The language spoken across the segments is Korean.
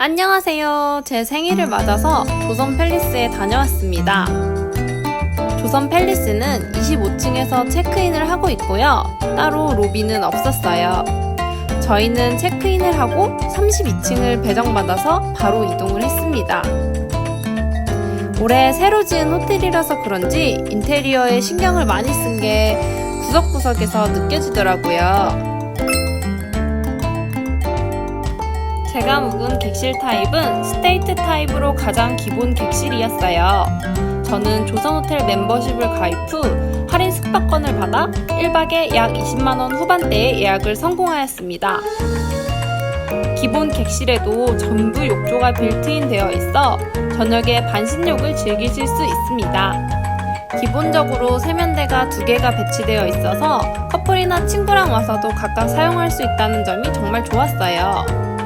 안녕하세요. 제 생일을 맞아서 조선 팰리스에 다녀왔습니다. 조선 팰리스는 25층에서 체크인을 하고 있고요. 따로 로비는 없었어요. 저희는 체크인을 하고 32층을 배정받아서 바로 이동을 했습니다. 올해 새로 지은 호텔이라서 그런지 인테리어에 신경을 많이 쓴 게 구석구석에서 느껴지더라고요. 제가 묵은 객실 타입은 스테이트 타입으로 가장 기본 객실이었어요. 저는 조선호텔 멤버십을 가입 후 할인 숙박권을 받아 1박에 약 20만원 후반대의 예약을 성공하였습니다. 기본 객실에도 전부 욕조가 빌트인 되어 있어 저녁에 반신욕을 즐기실 수 있습니다. 기본적으로 세면대가 두 개가 배치되어 있어서 커플이나 친구랑 와서도 각각 사용할 수 있다는 점이 정말 좋았어요.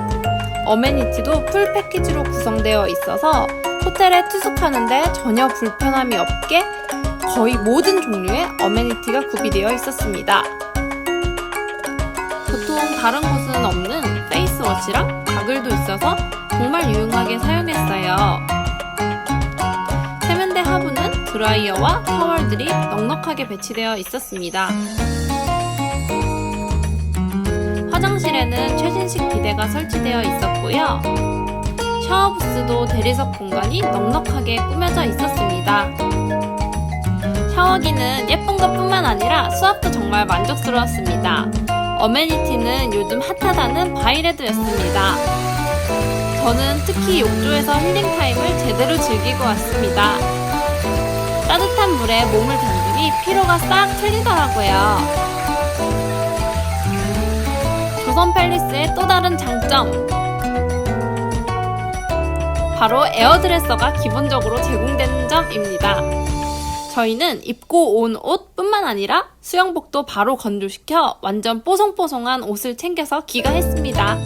어메니티도 풀 패키지로 구성되어 있어서 호텔에 투숙하는데 전혀 불편함이 없게 거의 모든 종류의 어메니티가 구비되어 있었습니다. 보통 다른 곳은 없는 페이스워시랑 가글도 있어서 정말 유용하게 사용했어요. 세면대 하부는 드라이어와 타월들이 넉넉하게 배치되어 있었습니다. 화장실에는 최신식 비데가 설치되어 있었고요. 샤워 부스도 대리석 공간이 넉넉하게 꾸며져 있었습니다. 샤워기는 예쁜 것 뿐만 아니라 수압도 정말 만족스러웠습니다. 어메니티는 요즘 핫하다는 바이레드였습니다. 저는 특히 욕조에서 힐링타임을 제대로 즐기고 왔습니다. 따뜻한 물에 몸을 담그니 피로가 싹 풀리더라고요. 조선 팰리스의 또 다른 장점. 바로 에어드레서가 기본적으로 제공되는 점입니다. 저희는 입고 온 옷뿐만 아니라 수영복도 바로 건조시켜 완전 뽀송뽀송한 옷을 챙겨서 귀가했습니다.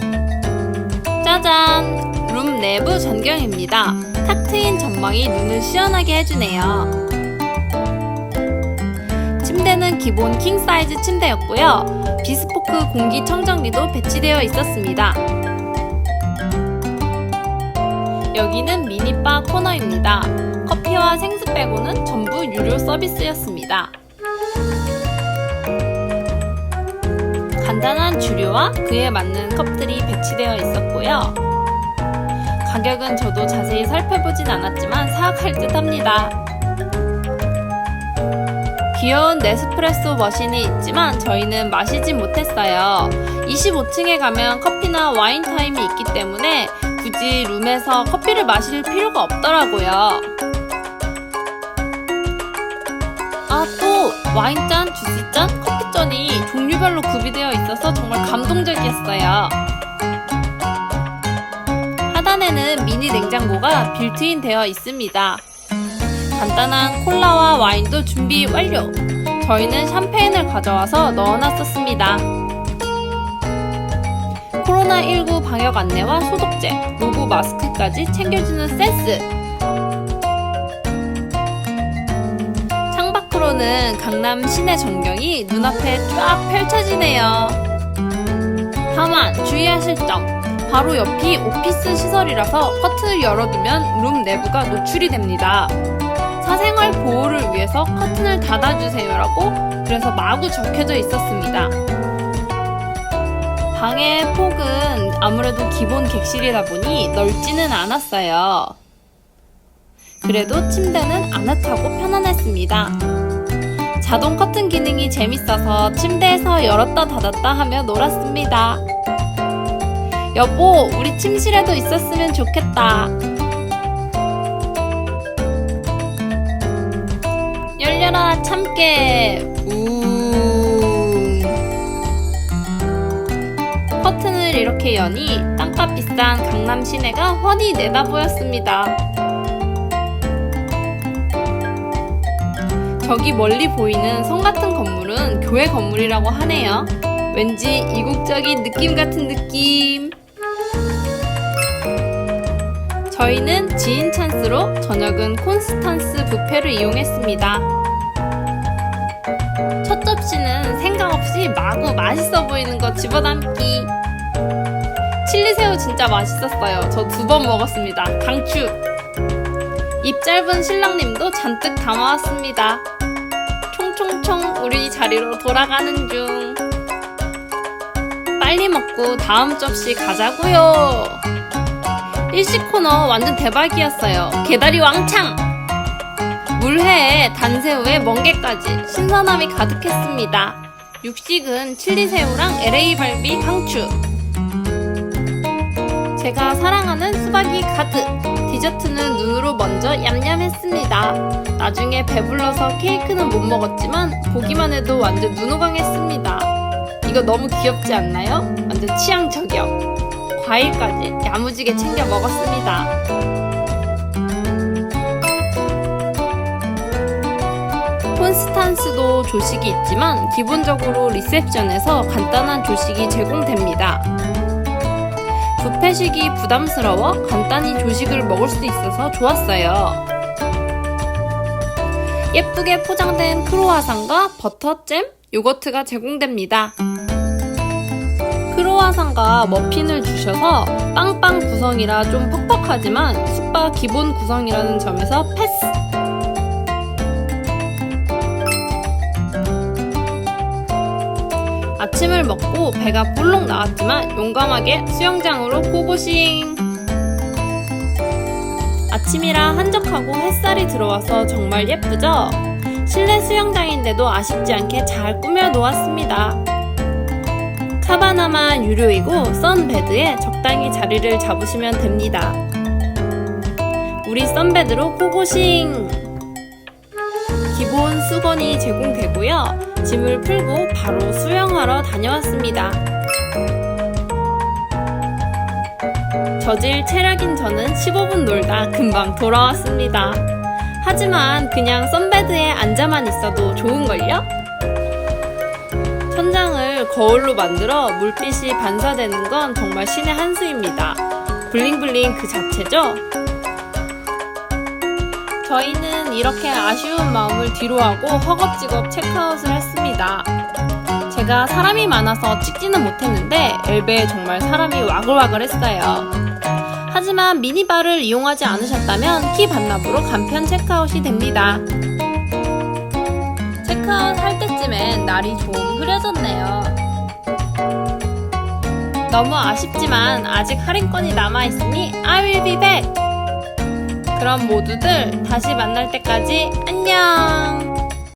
짜잔! 룸 내부 전경입니다. 탁 트인 전망이 눈을 시원하게 해주네요. 기본 킹 사이즈 침대였고요. 비스포크 공기 청정기도 배치되어 있었습니다. 여기는 미니바 코너입니다. 커피와 생수 빼고는 전부 유료 서비스였습니다. 간단한 주류와 그에 맞는 컵들이 배치되어 있었고요. 가격은 저도 자세히 살펴보진 않았지만 사악할 듯 합니다. 귀여운 네스프레소 머신이 있지만 저희는 마시진 못했어요. 25층에 가면 커피나 와인 타임이 있기 때문에 굳이 룸에서 커피를 마실 필요가 없더라고요. 아, 또 와인잔, 주스잔, 커피잔이 종류별로 구비되어 있어서 정말 감동적이었어요. 하단에는 미니 냉장고가 빌트인 되어 있습니다. 간단한 콜라와 와인도 준비 완료. 저희는 샴페인을 가져와서 넣어놨었습니다. 코로나19 방역 안내와 소독제, 로고 마스크까지 챙겨주는 센스. 창밖으로는 강남 시내 전경이 눈앞에 쫙 펼쳐지네요. 다만 주의하실 점. 바로 옆이 오피스 시설이라서 커튼을 열어두면 룸 내부가 노출이 됩니다. 사생활 보호를 위해서 커튼을 닫아주세요라고 그래서 마구 적혀져 있었습니다. 방의 폭은 아무래도 기본 객실이다 보니 넓지는 않았어요. 그래도 침대는 아늑하고 편안했습니다. 자동 커튼 기능이 재밌어서 침대에서 열었다 닫았다 하며 놀았습니다. 여보, 우리 침실에도 있었으면 좋겠다. 열려라 참깨. 우. 커튼을 이렇게 여니 땅값 비싼 강남 시내가 훤히 내다보였습니다. 저기 멀리 보이는 성 같은 건물은 교회 건물이라고 하네요. 왠지 이국적인 느낌 같은 느낌. 저희는 지인 찬스로 저녁은 콘스탄스 뷔페를 이용했습니다. 첫 접시는 생각 없이 마구 맛있어 보이는 거 집어담기. 칠리 칠리새우 진짜 맛있었어요. 저 두 번 먹었습니다. 강추! 입 짧은 신랑님도 잔뜩 담아왔습니다. 총총총 우리 자리로 돌아가는 중. 빨리 먹고 다음 접시 가자고요. 일식 코너 완전 대박이었어요. 개다리 왕창! 물회에 단새우에 멍게까지 신선함이 가득했습니다. 육식은 칠리새우랑 LA 발비 강추. 제가 사랑하는 수박이 가득. 디저트는 눈으로 먼저 얌얌했습니다. 나중에 배불러서 케이크는 못 먹었지만 보기만 해도 완전 눈호강했습니다. 이거 너무 귀엽지 않나요? 완전 취향 저격. 과일까지 야무지게 챙겨 먹었습니다. 스탄스도 조식이 있지만 기본적으로 리셉션에서 간단한 조식이 제공됩니다. 뷔페식이 부담스러워 간단히 조식을 먹을 수 있어서 좋았어요. 예쁘게 포장된 크로와상과 버터잼, 요거트가 제공됩니다. 크로와상과 머핀을 주셔서 빵빵 구성이라 좀 퍽퍽하지만 숙박 기본 구성이라는 점에서 패스! 아침을 먹고 배가 볼록 나왔지만 용감하게 수영장으로 고고싱! 아침이라 한적하고 햇살이 들어와서 정말 예쁘죠? 실내 수영장인데도 아쉽지 않게 잘 꾸며 놓았습니다. 카바나만 유료이고 썬베드에 적당히 자리를 잡으시면 됩니다. 우리 썬베드로 고고싱! 기본 수건이 제공되고요. 짐을 풀고 바로 수영하러 다녀왔습니다. 저질 체력인 저는 15분 놀다 금방 돌아왔습니다. 하지만 그냥 썬베드에 앉아만 있어도 좋은걸요? 천장을 거울로 만들어 물빛이 반사되는 건 정말 신의 한 수입니다. 블링블링 그 자체죠? 저희는 이렇게 아쉬운 마음을 뒤로하고 허겁지겁 체크아웃을 했습니다. 제가 사람이 많아서 찍지는 못했는데 엘베에 정말 사람이 와글와글했어요. 하지만 미니바를 이용하지 않으셨다면 키 반납으로 간편 체크아웃이 됩니다. 체크아웃 할 때쯤엔 날이 좀 흐려졌네요. 너무 아쉽지만 아직 할인권이 남아있으니 I will be back! 그럼 모두들 다시 만날 때까지 안녕!